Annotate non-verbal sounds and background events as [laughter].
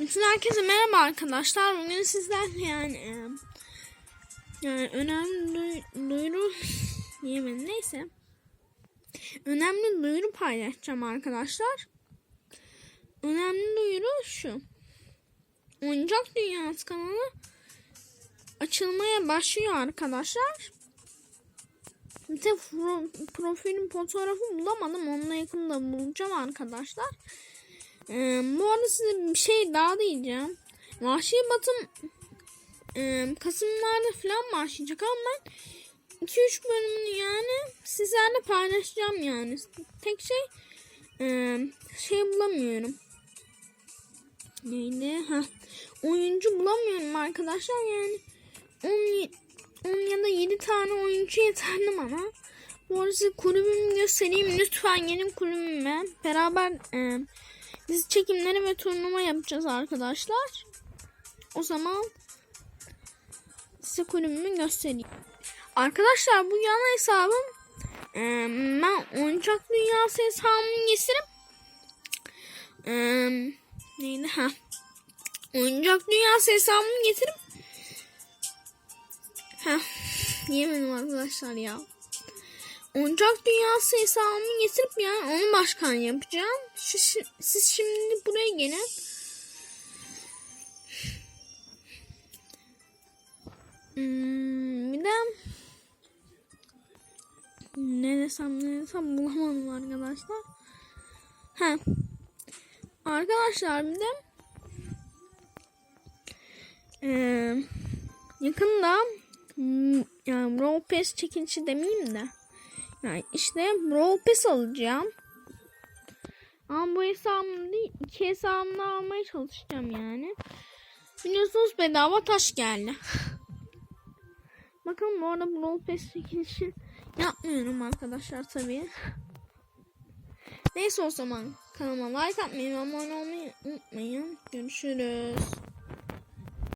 Bütün herkese merhaba arkadaşlar. Bugün sizlerle yani e, yani önemli duy- duyuru [laughs] diyemedim neyse. Önemli duyuru paylaşacağım arkadaşlar. Önemli duyuru şu. Oyuncak Dünyası kanalı açılmaya başlıyor arkadaşlar. Bir de pro- fotoğrafı bulamadım. Onunla yakında bulacağım arkadaşlar. Ee, bu arada size bir şey daha diyeceğim. Vahşi Batım e, Kasımlarda falan başlayacak ama ben 2-3 bölümünü yani sizlerle paylaşacağım yani. Tek şey e, şey bulamıyorum. Neydi? Ha. Oyuncu bulamıyorum arkadaşlar yani. 10, 10 ya da 7 tane oyuncu yeterli bana. Bu arada kulübümü göstereyim. Lütfen gelin kulübüme. Beraber e, dizi çekimleri ve turnuva yapacağız arkadaşlar. O zaman size kulübümü göstereyim. Arkadaşlar bu yan hesabım. E, ben oyuncak dünyası hesabımı getirip e, neydi ha oyuncak dünyası hesabımı getirip ha yemedim arkadaşlar ya. Oyuncak dünyası hesabımı getirip yani onu başkan yapacağım. Siz, siz şimdi buraya gelin. Hmm, bir de ne desem ne desem bulamadım arkadaşlar. Ha. Arkadaşlar bir de eee yakında hmm, yani Brawl Pass çekilişi demeyeyim de yani işte Brawl Pass alacağım. Ama bu hesabımı değil, iki hesabımı almaya çalışacağım yani. Biliyorsunuz bedava taş geldi. [laughs] Bakın bu arada Brawl Pass çekilişi yapmıyorum arkadaşlar tabii. [laughs] Neyse o zaman kanalıma like atmayı ve abone olmayı unutmayın. Görüşürüz.